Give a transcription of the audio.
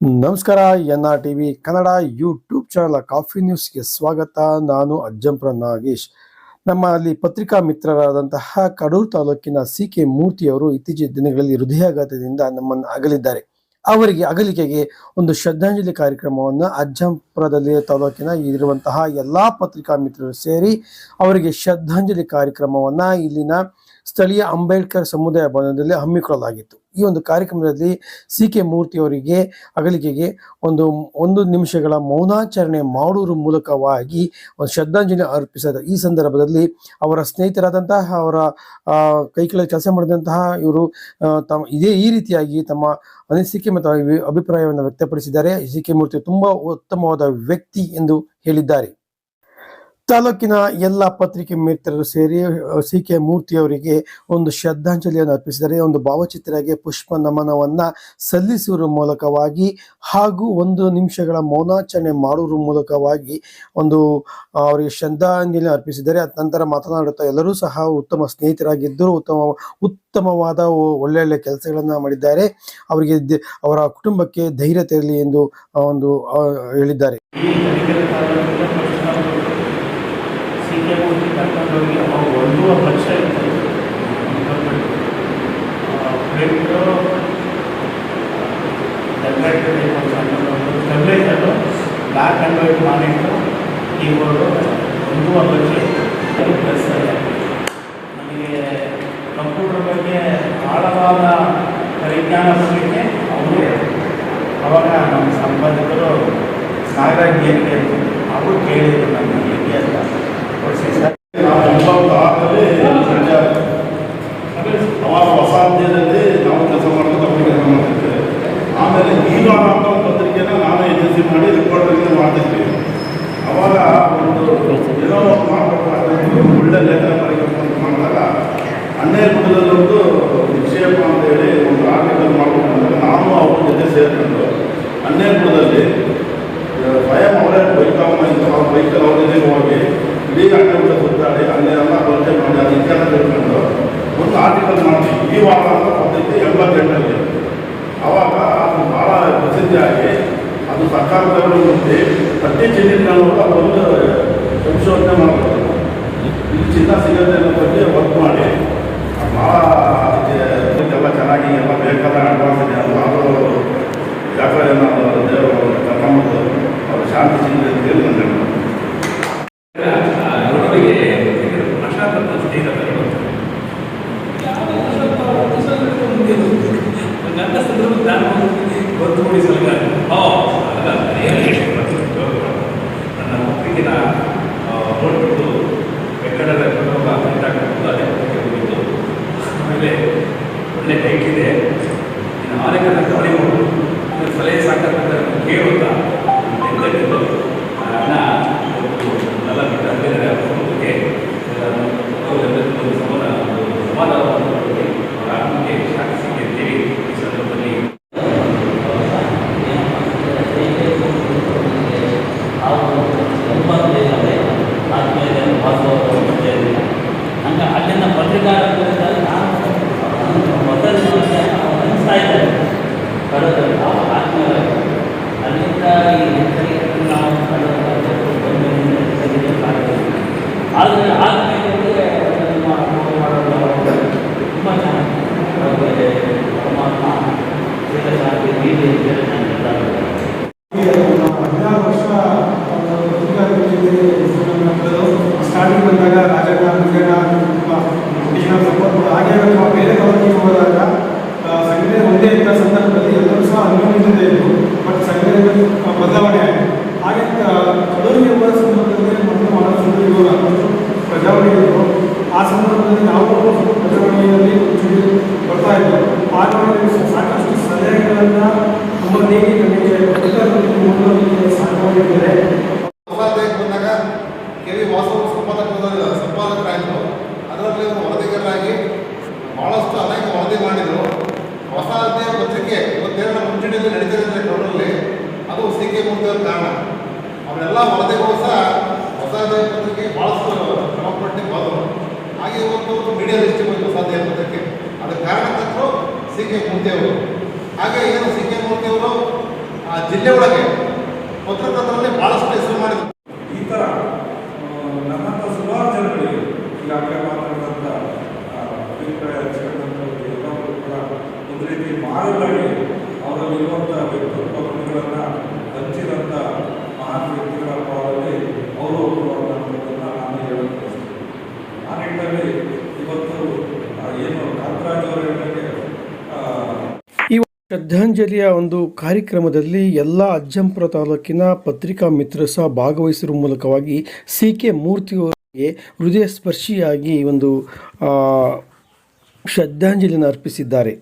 ನಮಸ್ಕಾರ N R TV Kannada YouTube channel coffee ನ್ಯೂಸ್ಗೆ ಸ್ವಾಗತ. ನಾನು ಅಜ್ಜಂಪುರ ನಾಗೇಶ್. ನಮ್ಮಲ್ಲಿ ಪತ್ರಿಕಾ ಮಿತ್ರರಾದಂತಹ ಕಡೂರು ತಾಲೂಕಿನ ಸಿ ಕೆ ಮೂರ್ತಿಯವರು ಇತ್ತೀಚಿನ ದಿನಗಳಲ್ಲಿ ಹೃದಯಾಘಾತದಿಂದ ನಮ್ಮನ್ನು ಅಗಲಿದ್ದಾರೆ. ಅವರಿಗೆ ಅಗಲಿಕೆಗೆ ಒಂದು ಶ್ರದ್ಧಾಂಜಲಿ ಕಾರ್ಯಕ್ರಮವನ್ನು ಅಜ್ಜಂಪುರದಲ್ಲಿ ತಾಲೂಕಿನ ಇರುವಂತಹ ಎಲ್ಲ ಪತ್ರಿಕಾ ಮಿತ್ರರು ಸೇರಿ ಅವರಿಗೆ ಶ್ರದ್ಧಾಂಜಲಿ ಕಾರ್ಯಕ್ರಮವನ್ನು ಇಲ್ಲಿನ ಸ್ಥಳೀಯ ಅಂಬೇಡ್ಕರ್ ಸಮುದಾಯ ಭವನದಲ್ಲಿ ಹಮ್ಮಿಕೊಳ್ಳಲಾಗಿತ್ತು. ಈ ಒಂದು ಕಾರ್ಯಕ್ರಮದಲ್ಲಿ ಸಿ ಕೆ ಮೂರ್ತಿ ಅವರಿಗೆ ಅಗಲಿಕೆಗೆ ಒಂದು ಒಂದು ನಿಮಿಷಗಳ ಮೌನಾಚರಣೆ ಮಾಡುವ ಮೂಲಕವಾಗಿ ಒಂದು ಶ್ರದ್ಧಾಂಜಲಿ ಅರ್ಪಿಸಿದ ಈ ಸಂದರ್ಭದಲ್ಲಿ ಅವರ ಸ್ನೇಹಿತರಾದಂತಹ, ಅವರ ಕೈಕಳ ಕೆಲಸ ಮಾಡಿದಂತಹ ಇವರು ತಮ್ಮ, ಇದೇ ಈ ರೀತಿಯಾಗಿ ತಮ್ಮ ಅನಿಸಿಕೆ ಮತ್ತು ಅಭಿಪ್ರಾಯವನ್ನು ವ್ಯಕ್ತಪಡಿಸಿದ್ದಾರೆ. ಸಿ ಕೆ ಮೂರ್ತಿ ತುಂಬಾ ಉತ್ತಮವಾದ ವ್ಯಕ್ತಿ ಎಂದು ಹೇಳಿದ್ದಾರೆ. ತಾಲೂಕಿನ ಎಲ್ಲ ಪತ್ರಿಕೆ ಮಿತ್ರರು ಸೇರಿ ಸಿ ಕೆ ಮೂರ್ತಿ ಅವರಿಗೆ ಒಂದು ಶ್ರದ್ಧಾಂಜಲಿಯನ್ನು ಅರ್ಪಿಸಿದರೆ, ಒಂದು ಭಾವಚಿತ್ರಕ್ಕೆ ಪುಷ್ಪ ನಮನವನ್ನ ಸಲ್ಲಿಸುವ ಮೂಲಕವಾಗಿ ಹಾಗೂ ಒಂದು ನಿಮಿಷಗಳ ಮೌನಾಚರಣೆ ಮಾಡುವ ಮೂಲಕವಾಗಿ ಒಂದು ಅವರಿಗೆ ಶ್ರದ್ಧಾಂಜಲಿ ಅರ್ಪಿಸಿದರೆ ನಂತರ ಮಾತನಾಡುತ್ತಾ ಎಲ್ಲರೂ ಸಹ ಉತ್ತಮ ಸ್ನೇಹಿತರಾಗಿದ್ದರು, ಉತ್ತಮ, ಉತ್ತಮವಾದ ಒಳ್ಳೊಳ್ಳೆ ಕೆಲಸಗಳನ್ನು ಮಾಡಿದ್ದಾರೆ. ಅವರಿಗೆ ಅವರ ಕುಟುಂಬಕ್ಕೆ ಧೈರ್ಯ ತೆರಲಿ ಎಂದು ಒಂದು ಹೇಳಿದ್ದಾರೆ ಈ ತರೀಕೆರೆ ತಾಲೂಕಿನ ಫಸ್ಟ್ ನಾವು ಸಿ ಕೆ ಒಂದು ಅವಾಗ ಒಂದೂವರೆ ಲಕ್ಷ ಇತ್ತು print black and white monitor keyboard ಒಂದೂವರೆ ಲಕ್ಷ ಇತ್ತು ಪ್ಲಸ್ ನಮಗೆ ಕಂಪ್ಯೂಟರ್ ಬಗ್ಗೆ ಆಳವಾದ ಪರಿಜ್ಞಾನ ಬರಲಿಕ್ಕೆ ಅವರು ಅವಾಗ ನಮ್ಮ ಸಂಬಂಧಿಕರು ನಾಗರಾಜ್ ಏನಿದೆ ಅವರು ಕೇಳಿದರು ನಮ್ಮ ಅಂತ ಕೊಡಿಸಿ ಸರ್ ನಾವು ಸಂಜೆ ಅವಾಗ ಹೊಸ ಅಧ್ಯಾಯದಲ್ಲಿ ನಾವು ಕೆಲಸ ಅವ್ರಿಗೆ ಕೆಲಸ ಮಾಡ್ತಿದ್ದೆ ಆಮೇಲೆ ಈಗ ಅಂತ ಒಂದು ಪತ್ರಿಕೆನ ನಾನು ಏಜೆನ್ಸಿ ಮಾಡಿ ರಿಪೋರ್ಟರ್ಗೆ ಮಾಡ್ತಿದ್ವಿ ಅವಾಗ ಒಂದು ಏನೋ ಒಂದು ಮಾಡಬೇಕು ಒಳ್ಳೆ ಲೇಖನ ಬರೀಬೇಕು ಮಾಡಿದಾಗ ಹನ್ನೇ ಗುಡದಲ್ಲೊಂದು ನಿಕ್ಷೇಪ ಅಂತ ಹೇಳಿ ಒಂದು ಆರ್ಟಿಕಲ್ ಮಾಡಬೇಕು ಅಂದರೆ ನಾನು ಅವ್ರ ಜೊತೆ ಸೇರ್ಕೊಂಡು ಹನ್ನೇ ಗುಡದಲ್ಲಿ ಭಯ ಅವರೇ ಬೈಕ್ ಅವ್ರ ಬೈಕಲ್ಲಿ ಅವ್ರ ಹೋಗಿ ಇಡೀ ಅಡ್ಡ ಸುತ್ತಾಡಿ ಅಲ್ಲಿ ಎಲ್ಲ ಪರಿಚಯ ಮಾಡಿ ಅದು ಇತಿಹಾಸ ತಿಳ್ಕೊಂಡು ಒಂದು ಆರ್ಟಿಕಲ್ ಮಾಡಿ, ಈ ವಾರ ಅಂತ ಎಲ್ಲ ಎಂಬತ್ತೆಂಟರಲ್ಲಿ. ಆವಾಗ ಅದು ಭಾಳ ಪ್ರಸಿದ್ಧಿಯಾಗಿ ಅದು ಸರ್ಕಾರದವರು ಮುಂದೆ ಪ್ರತಿ ಚಿನ್ನಗಳು ಒಂದು ಸಂಶೋಧನೆ ಮಾಡಬೇಕು ಇಲ್ಲಿ ಚಿನ್ನ ಸಿಗತ್ತೆ ಅನ್ನೋ ಬಗ್ಗೆ ವರ್ಕ್ ಮಾಡಿ ಭಾಳ ಅದಕ್ಕೆ ಎಲ್ಲ ಚೆನ್ನಾಗಿ ಎಲ್ಲ ಬೇಕಾದ ಅಡ್ವಾನ್ಸ್ ಇದೆ ಅದು ಆದರೂ ಯಾಕಂದ್ರೆ ನಾನು ದೇವರು ಕರ್ಕೊಂಬಂದು ಅವರು ಶಾಂತಿ ಸಿಗಲಿ ಅಂತ ಹೇಳಿ ನನ್ನ ಹೇಳ್ತೀನಿ. ಅವರಿಗೆ ಅಶಾಂತ ಸ್ನೇಹಿತರು ನನ್ನ ಸಂದರ್ಭ ನಾನು ಒಂದು ಮೂಡಿ ಸಲ ಓ ಅಲ್ಲ ನನ್ನ ಪತ್ರಿಕೆನ ನೋಡ್ಬಿಟ್ಟು ಬೆಕ್ಕಡದ ಕುಟುಂಬ ಇದಾಗ್ಬಿಟ್ಟು ಅದೇ ಪತ್ರಿಕೆ ಹೋಗಿದ್ದು ಆಮೇಲೆ ಒಳ್ಳೆ ಟೈಟ್ ಇದೆ ಇನ್ನು ಆನೆಗಳನ್ನ ಗಾಳಿ ಮಾಡೋದು ಇದ್ರ ಸಲಹೆ ಸಾಕಂತ ಕೇಳುತ್ತಾ ಎಂದೆಂದು ಹಣ ಎಲ್ಲ ಬಿಟ್ಟಿದ್ದಾರೆ ಕುಟುಂಬಕ್ಕೆ ಸಮಾನ ಸಮಾಧಾನವನ್ನು ಕೊಡಿ ಅವರ ಆತ್ಮಕ್ಕೆ ಶಾಂತಿ ಸಿಗಲಿ ಅಂತೇಳಿ ಈ ಸಂದರ್ಭದಲ್ಲಿ ಹಂಗೆ ಅಲ್ಲಿಂದ ಪತ್ರಿಕಾ ನಾನು ಮೊದಲು ಅನಿಸ್ತಾ ಇದ್ದಾರೆ ಕಳೆದ ಆತ್ಮೀಯ ಅಲ್ಲಿಂದ ಈ ಹೆಸರಿಗೆ ನಾವು ಕಳೆದ ಆದರೆ ನಮ್ಮ ಮಾಡೋದು ತುಂಬ ಚೆನ್ನಾಗಿ ಪರಮಾತ್ಮ ಶ್ರೀಲಶಾಂತಿ ಬೀದಿ ಚೆನ್ನಾಗಿದ್ದಾರೆ ಹದಿನಾರು ವರ್ಷ ಸ್ಟಾರ್ಟಿಂಗ್ ಬಂದಾಗ ರಾಜಣ್ಣ ಮಂಗಣ್ಣ ತುಂಬ ಮಾಡೋದು ಹಾಗೆ ನಾವು ಬೇರೆ ತಾಲೂಕಿಗೆ ಹೋದಾಗ ಆ, ಸಂಘಟನೆ ಒಂದೇ ಇದ್ದ ಸಂದರ್ಭದಲ್ಲಿ ಎಲ್ಲರೂ ಸಹ ಇತ್ತು ಬಟ್ ಸಂಘಟನೆ ಬದಲಾವಣೆ ಆಯಿತು ಹಾಗೆ ಕಡೂರಿಗೆ ಬರೋ ಸಂದರ್ಭದಲ್ಲಿ ಮೊದಲು ಪ್ರಜಾವಣೆ ಆ ಸಂದರ್ಭದಲ್ಲಿ ನಾವು ಸ್ವಲ್ಪ ಪ್ರಜಾವಣೆಯಲ್ಲಿ ಬರ್ತಾ ಇದ್ವು. ಆಗ ಸಾಕಷ್ಟು ಸಲಹೆಗಳನ್ನು ನಮ್ಮಲ್ಲಿ ನಮಗೆ ಬಂದಾಗ ಕೆ ವಿ ವಾಸವ ಸಂಪಾದಕರ ಸಂಪಾದಕರಾಯಿತು ಅದರಲ್ಲಿ ಒಂದು ವರದಿಗಾರರಾಗಿ ಭಾಳಷ್ಟು ಅನೇಕ ವರದಿ ಮಾಡಿದರು. ಹೊಸ ಅಧ್ಯಾಯ ಪತ್ರಿಕೆ ಇವತ್ತೇನು ಮುಂಚೂಣಿಯಲ್ಲಿ ಅದು ಸಿ ಮೂರ್ತಿಯವ್ರ ಕಾರಣ. ಅವರೆಲ್ಲ ವರದಿಗಳು ಸಹ ಅಧ್ಯಾಯ ಪತ್ರಿಕೆ ಭಾಳಷ್ಟು ಶ್ರಮಪಟ್ಟು ಬಂದರು ಹಾಗೆ ಇವತ್ತು ಮೀಡಿಯಾ ದೃಷ್ಟಿ ಬಂತು ಸಾಧ್ಯ ಪತ್ರಿಕೆ. ಅದಕ್ಕೆ ಕಾರಣಕರ್ತರು ಸಿ ಕೆ ಮೂರ್ತಿಯವರು. ಹಾಗೆ ಏನು ಸಿ ಕೆ ಮೂರ್ತಿಯವರು? ಆ ಜಿಲ್ಲೆ ಒಳಗೆ ಪತ್ರಕರ್ತರಲ್ಲಿ ಭಾಳಷ್ಟು ಹೆಸರು ಮಾಡಿದರು. ಈ ಥರ ನಮ್ಮಂಥ ಸುಮಾರು ಜನಗಳಿಗೆ ಈಗಾಗಲೇ ಮಾತಾಡಿದಂಥ ಅಭಿಪ್ರಾಯ ಹಂಚ್ಕೊಂಡಂಥವ್ರು ಎಲ್ಲರೂ ಕೂಡ ಒಂದು ರೀತಿ ಮಾರುಗಳಿಗೆ ಅವರಲ್ಲಿರುವಂಥ ವ್ಯಕ್ತಿತ್ವ ಗುಣಗಳನ್ನು ಹಂಚಿದಂಥ ಮಹಾನ್ ವ್ಯಕ್ತಿಗಳ ಪಾಲಲ್ಲಿ ಅವರು ಒಬ್ಬರು ಅನ್ನೋದನ್ನು ನಾನು ಹೇಳಕ್ಕೆ ಬಯಸ್ತೀನಿ. ಆ ನಿಟ್ಟಿನಲ್ಲಿ ಇವತ್ತು ಆ, ಏನು ಕಾಂತರಾಜ್ ಅವರು ಹೇಳಿದಂಗೆ ಆ, ಶ್ರದ್ಧಾಂಜಲಿಯ ಒಂದು ಕಾರ್ಯಕ್ರಮದಲ್ಲಿ ಎಲ್ಲ ಅಜ್ಜಂಪುರ ತಾಲೂಕಿನ ಪತ್ರಿಕಾ ಮಿತ್ರ ಸಹ ಭಾಗವಹಿಸಿರುವ ಮೂಲಕವಾಗಿ ಸಿ ಕೆ ಮೂರ್ತಿಯವರಿಗೆ ಹೃದಯ ಸ್ಪರ್ಶಿಯಾಗಿ ಒಂದು ಶ್ರದ್ಧಾಂಜಲಿಯನ್ನು ಅರ್ಪಿಸಿದ್ದಾರೆ.